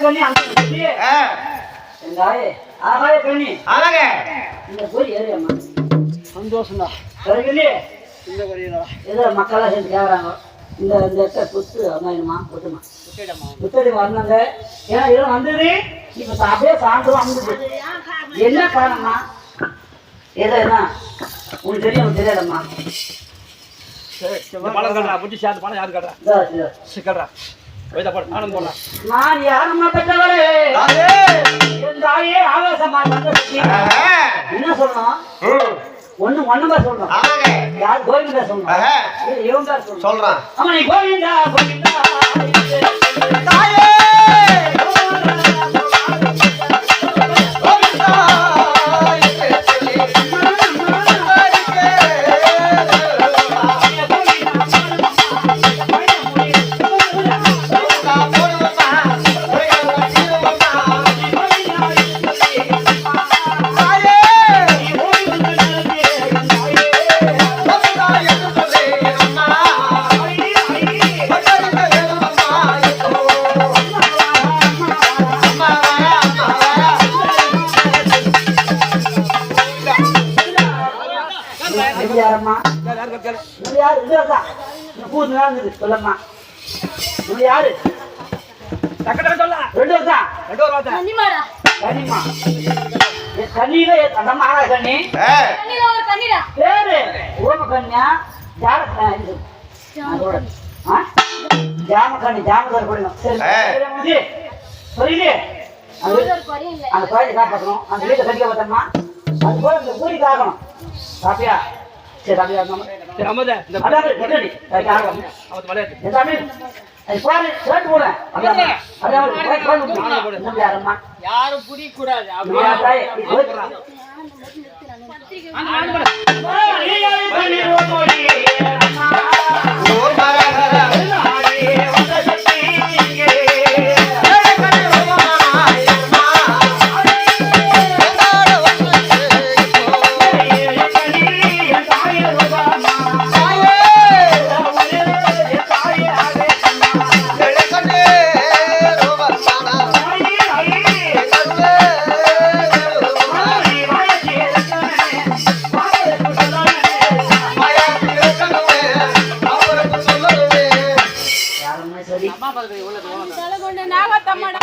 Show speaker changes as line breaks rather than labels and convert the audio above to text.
கண்ணி அந்த சொல்லி.
ஆ,
எங்க ஆயே ஆகாய கண்ணி.
ஆமாங்க
இந்த போய் ஏறியம்மா சந்தோஷம் தான் கருகலி
இந்த வழியில
ஏதோ மக்களாக சேர்ந்து கேட்குறாங்க இந்த இந்த இடத்த குத்து அம்மாயிடுமா குத்துமா குத்தடி வந்தாங்க. ஏன்னா இதெல்லாம் வந்தது. இப்போ அப்படியே சாயந்தரம் வந்துது என்ன காரணம்மா? ஏதோ என்ன உனக்கு தெரியும் உனக்கு தெரியாதம்மா.
இந்த பணம் கட்டுறா புட்டி சேர்த்து பணம் யாரு கட்டுறா
இதோ.
கட்டுறா
நான் யாரம்மா பெற்றவரே.
தாயே.
என் தாயே ஆவேசமா. என்ன சொல்லணும்
ம்,
ஒண்ணு ஒண்ணுமா சொல்லணும் யார் கோவிந்தா சொல்லணும் இவன் சொல்லணும்
சொல்றான்.
ஆமா நீ கோவிந்தா கோவிந்தா, யாரம்மா
யாரு
பூ நடந்தது சொல்லம்மா. இது யாரு ரெண்டு வருஷம்
ரெண்டு ஒரு வார்த்தை.
கன்னிமாடா
கண்ணிமா என் கண்ணியில அந்த மாறா கண்ணி?
ஏ,
கண்ணில ஒரு கண்ணிடா
பேரு. ஓம அதோட ஜாம கண்ணி கொடுங்க சரி. புரியுது அந்த குழந்தை காப்பாற்றணும் அந்த வீட்டை கட்டிக்க பார்த்தோம்மா. அது போல இந்த கூலி காக்கணும் சரி
இந்த விளையாட்டு
அது சேர்த்து போடு யாரம்மா
யாரும் புடிக்க கூடாது
சரி
தலை கொண்ட நாகத்தம்மாடா